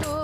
por.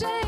Dobrze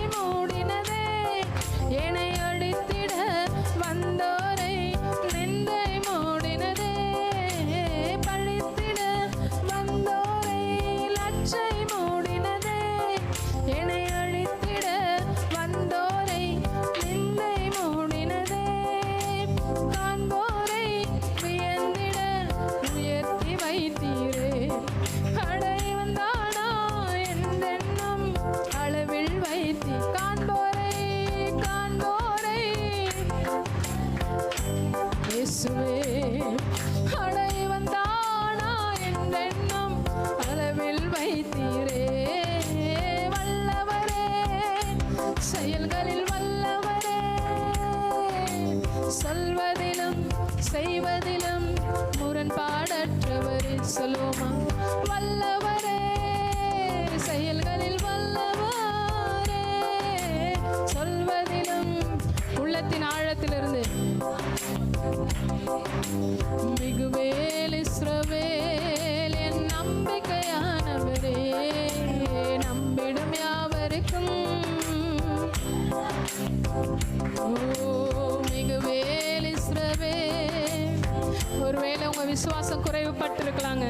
அவங்க விசுவாசம் குறைவுபட்டிருக்கலாங்க.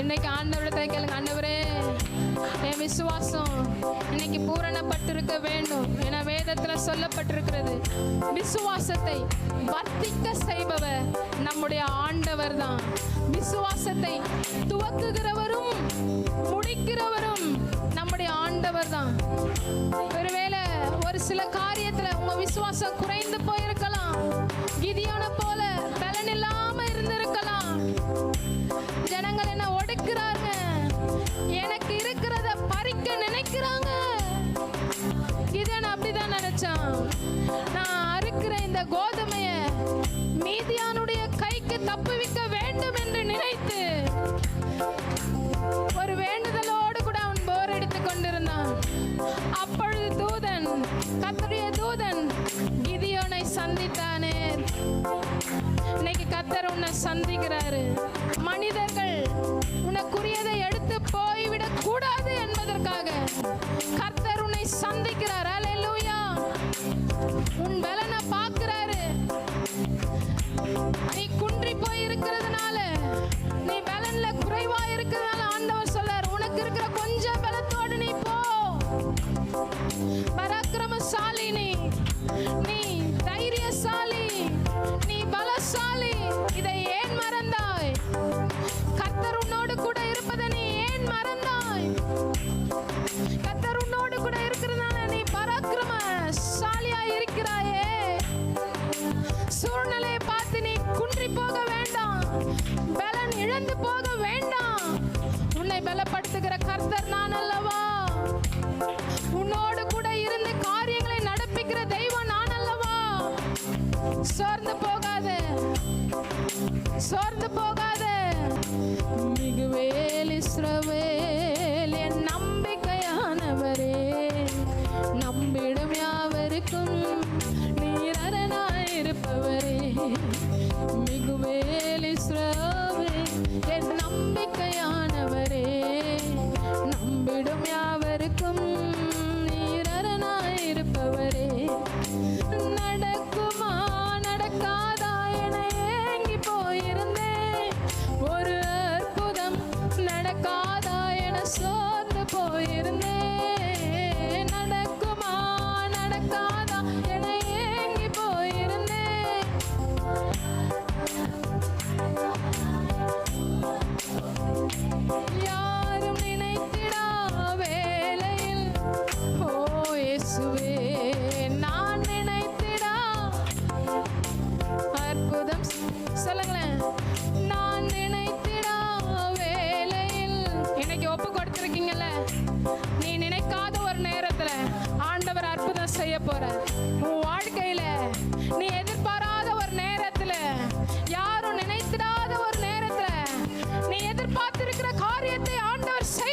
இன்னைக்கு ஆண்டவரத்தை கேளுங்க ஆண்டவரே என் விசுவாசம் இன்னைக்கு பூரணப்பட்டிருக்க வேண்டும். என வேதத்துல சொல்லப்பட்டிருக்கிறது விசுவாசத்தை வர்த்திக்க செய்பவர் நம்முடைய ஆண்டவர் தான் விசுவாசத்தை துவக்குகிறவரும் முடிக்கிறவரும் நம்முடைய ஆண்டவர் தான் ஒருவேளை ஒரு சில காரியத்துல உங்க விசுவாசம் குறைந்து போயிருக்கலாம். கிதியான Country nuestra.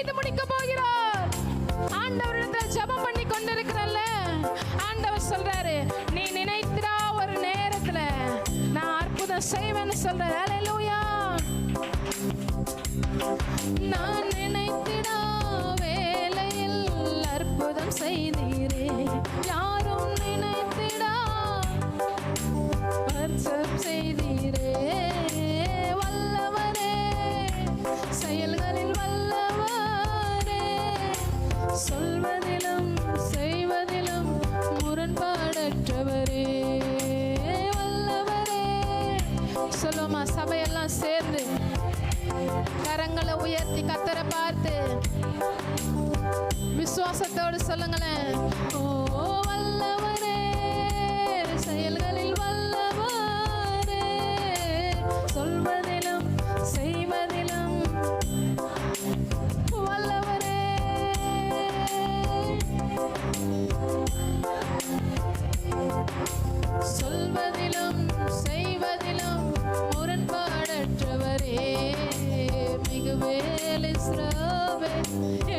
செய்து முடிக்க போகிறார். ஆண்டவரிடத்தில் ஜபம் பண்ணி கொண்டிருக்கிறல்ல. ஆண்டவர் சொல்றாரு நீ நினைத்திரா ஒரு நேரத்துல. நான் அற்புதம் செய்வேன்னு சொல்றேன் அலையலூயா நான் நினைத்திடா வேலையில் அற்புதம் செய்தீரே. யார் சொல்லுமா சபையெல்லாம் சேர்ந்து கரங்களை உயர்த்தி கத்தரை பார்த்து விசுவாசத்தோடு சொல்லுங்களேன். life.